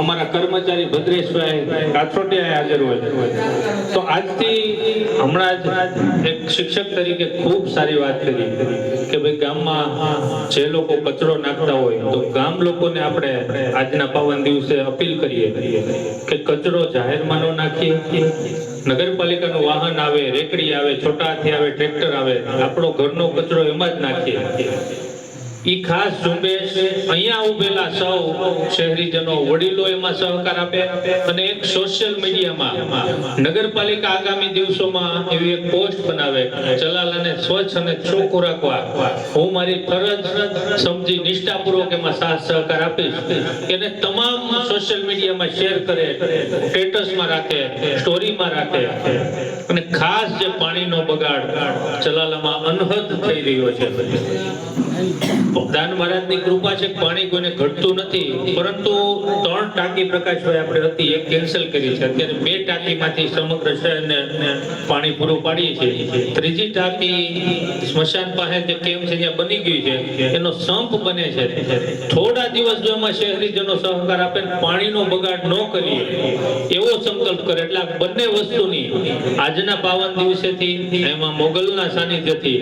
અમારા કર્મચારી ભદ્રેશભાઈ કાથરોટિયા હાજર હોય તો આજથી હમણાં જ એક શિક્ષક તરીકે ખૂબ સારી વાત કરી કે ભાઈ ગામમાં જે લોકો કચરો નાખતા હોય, તો ગામ લોકોને આપણે આજના પાવન દિવસે અપીલ કરીએ કે કચરો જાહેરમાં ન નાખીએ. નગરપાલિકાનું વાહન આવે, રેકડી આવે છોટાથી આવે, ટ્રેક્ટર આવે, આપણો ઘરનો કચરો એમાં જ નાખીએ. ઈ ખાસ ઝુંબેશ અહીંયા ઉભેલા સૌ શહેરીજનો વડીલો એમાં સહકાર આપે અને એક સોશિયલ મીડિયામાં નગરપાલિકા આગામી દિવસોમાં એવી એક પોસ્ટ બનાવે ચલાલાને સ્વચ્છ અને ચોખ્ખું રાખવા. હું મારી ફરજ સમજી નિષ્ઠાપૂર્વક એમાં સાથ સહકાર આપીશ. એને તમામ સોશિયલ મીડિયામાં શેર કરે સ્ટેટસમાં રાખે સ્ટોરીમાં રાખે. અને ખાસ જે પાણીનો બગાડ ચલાલામાં અનહદ થઈ રહ્યો છે. થોડા દિવસ જો એમાં શહેરીજનો સહકાર આપે પાણી પાણીનો બગાડ ન કરીએ, એવો સંકલ્પ કરે. એટલે આ બંને વસ્તુની આજના પાવન દિવસેથી એમાં મોગલના સાનિધ્યથી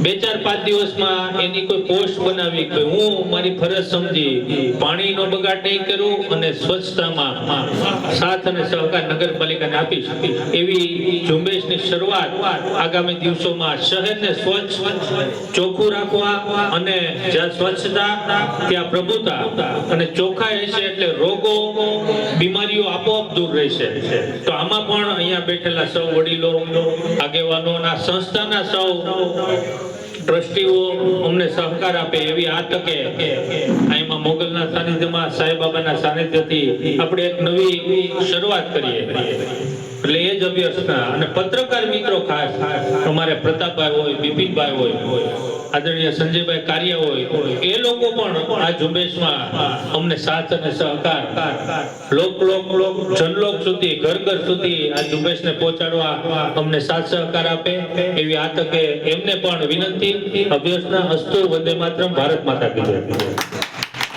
બે ચાર પાંચ દિવસમાં એની કોઈ પોસ્ટ બનાવી કે હું મારી ફરજ સમજી પાણીનો બગાડ નહીં કરું અને સ્વચ્છતામાં સાથ અને સહકાર નગરપાલિકાને આપીશ. એવી ઝુંબેશની શરૂઆત આગામી દિવસોમાં શહેરને સ્વચ્છ ચોખ્ખું રાખવા અને જ્યાં સ્વચ્છતા, ત્યાં પ્રભુતા અને ચોખ્ખા હશે એટલે રોગો, બીમારીઓ આપોઆપ દૂર રહેશે. તો આમાં પણ અહીંયા બેઠેલા સૌ વડીલો આગેવાનો સંસ્થાના સૌ ટ્રસ્ટીઓ અમને સહકાર આપે એવી આ તકે અહીંમાં મોગલના સાનિધ્યમાં સાંઈબાબાના સાનિધ્યથી આપણે એક નવી શરૂઆત કરીએ. એટલે એ જ અભ્યર્થના અને પત્રકાર મિત્રો ખાસ તમારે પ્રતાપભાઈ હોય, બિપિનભાઈ હોય, આદરણીય સંજયભાઈ કારિયા હોય, એ લોકો પણ આ ઝુંબેશમાં અમને સાથ અને સહકાર, લોક લોક લોક, જનલોક સુધી, ઘર ઘર સુધી આ ઝુંબેશને પહોંચાડવા અમને સાથ, સહકાર આપે એવી આ તકે એમને પણ વિનંતી. અભ્યર્થના અસ્તુ વંદે માતરમ, ભારત માતા કી જય.